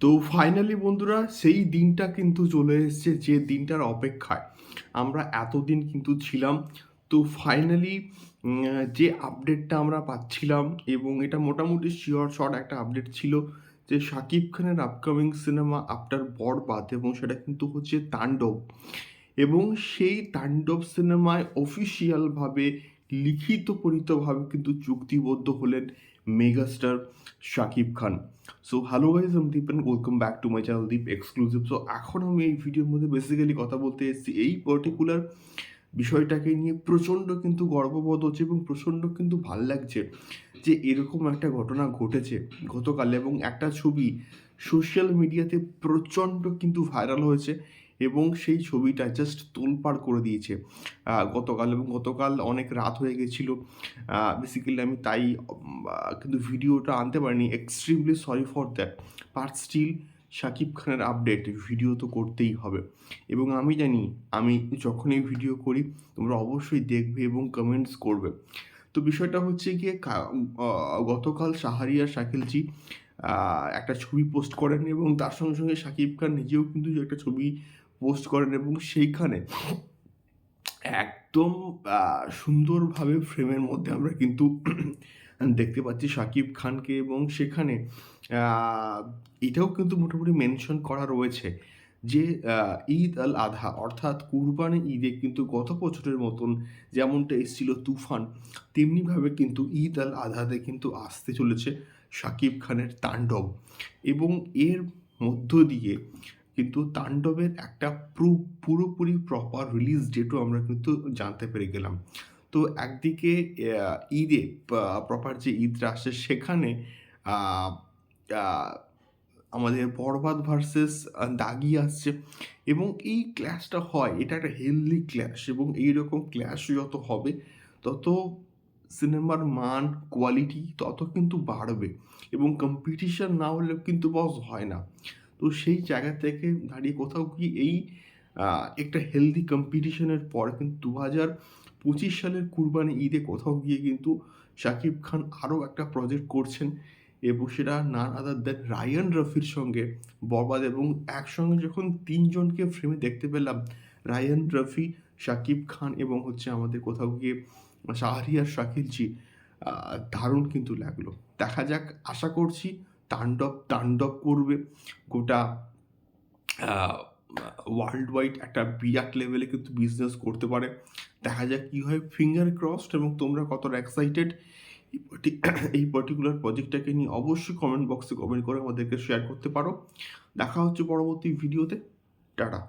তো ফাইনালি বন্ধুরা সেই দিনটা কিন্তু চলে এসেছে যে দিনটার অপেক্ষায়। আমরা এতদিন কিন্তু ছিলাম। তো ফাইনালি যে আপডেটটা আমরা পাচ্ছিলাম এবং এটা মোটামুটি শিওর শর্ট একটা আপডেট ছিল যে শাকিব খানের আপকামিং সিনেমা আফটার বরবাদ এবং সেটা কিন্তু হচ্ছে তাণ্ডব। এবং সেই তাণ্ডব সিনেমায় অফিসিয়ালভাবে লিখিত পরিতভাবে কিন্তু চুক্তিবদ্ধ হলেন megastar Shakib Khan. So hello guys আমি Deep and welcome back to my channel Deep exclusive so এখন আমি এই ভিডিওর মধ্যে বেসিক্যালি কথা বলতে এসেছি এই পার্টিকুলার বিষয়টাকে নিয়ে। প্রচণ্ড কিন্তু গর্ববোধ হচ্ছে এবং প্রচণ্ড কিন্তু ভালো লাগছে যে এরকম একটা ঘটনা ঘটেছে গতকাল এবং একটা ছবি সোশ্যাল মিডিয়াতে প্রচণ্ড কিন্তু ভাইরাল হয়েছে। এবং সেই ছবিটা জাস্ট তোলপাড় করে দিয়েছে। গতকাল এবং গতকাল অনেক রাত হয়ে গেছিল। বেসিক্যালি আমি তাই কিন্তু ভিডিওটা আনতে পারিনি। Extremely sorry for that but still Shakib খানের আপডেট ভিডিও তো করতেই হবে। এবং আমি জানি, আমি যখনই ভিডিও করি, তোমরা অবশ্যই দেখবে এবং কমেন্টস করবে। তো বিষয়টা হচ্ছে গিয়ে গতকাল সাহারিয়া শাকিলজি একটা ছবি পোস্ট করেন এবং তার সঙ্গে সঙ্গে শাকিব খান নিজেও কিন্তু একটা ছবি পোস্ট করেন এবং সেইখানে একদম সুন্দরভাবে ফ্রেমের মধ্যে আমরা কিন্তু দেখতে পাচ্ছি শাকিব খানকে এবং সেখানে এটাও কিন্তু মোটামুটি মেনশন করা রয়েছে যে ঈদ আল আধা অর্থাৎ কুরবানি ঈদে কিন্তু গত বছরের মতন যেমনটা এসেছিল তুফান, তেমনিভাবে কিন্তু ঈদ আল আধাতে কিন্তু আসতে চলেছে শাকিব খানের তাণ্ডব এবং এর মধ্য দিয়ে কিন্তু তাণ্ডবের একটা পুরো, পুরোপুরি প্রপার রিলিজ ডেটও আমরা কিন্তু জানতে পেরে গেলাম। তো একদিকে ঈদে প্রপার যে ঈদটা আসছে সেখানে আমাদের বরবাদ ভার্সেস দাগি আসছে এবং এই ক্ল্যাশটা হয়, এটা একটা হেলদি ক্ল্যাশ এবং এইরকম ক্ল্যাশ যত হবে, তত সিনেমার মান কোয়ালিটি তত কিন্তু বাড়বে এবং কম্পিটিশন না হলেও কিন্তু বস হয় না। তো সেই জায়গা থেকে দাঁড়িয়ে কোথাও কি এই একটা হেলদি কম্পিটিশনের পর কিন্তু দু হাজার পঁচিশ সালের কুরবানি ঈদে কোথাও গিয়ে কিন্তু শাকিব খান আরও একটা প্রজেক্ট করছেন এবং সেটা নান আদার দেন রায়ান রফির সঙ্গে বরবাদ এবং একসঙ্গে যখন তিনজনকে ফ্রেমে দেখতে পেলাম, রায়ান রফি শাকিব খান এবং হচ্ছে আমাদের কোথাও গিয়ে শাহরিয়ার, শাকিলজি দারুণ কিন্তু লাগল। দেখা যাক, আশা করছি তাণ্ডব তাণ্ডব করবে। গোটা ওয়ার্ল্ড ওয়াইড একটা বিরাট লেভেলে কিন্তু বিজনেস করতে পারে। দেখা যাক কী হয়। ফিঙ্গার ক্রসড এবং তোমরা কতটা এক্সাইটেড এই এই পার্টিকুলার প্রজেক্টটাকে নিয়ে অবশ্যই কমেন্ট বক্সে কমেন্ট করে আমাদেরকে শেয়ার করতে পারো। দেখা হচ্ছে পরবর্তী ভিডিওতে টাটা।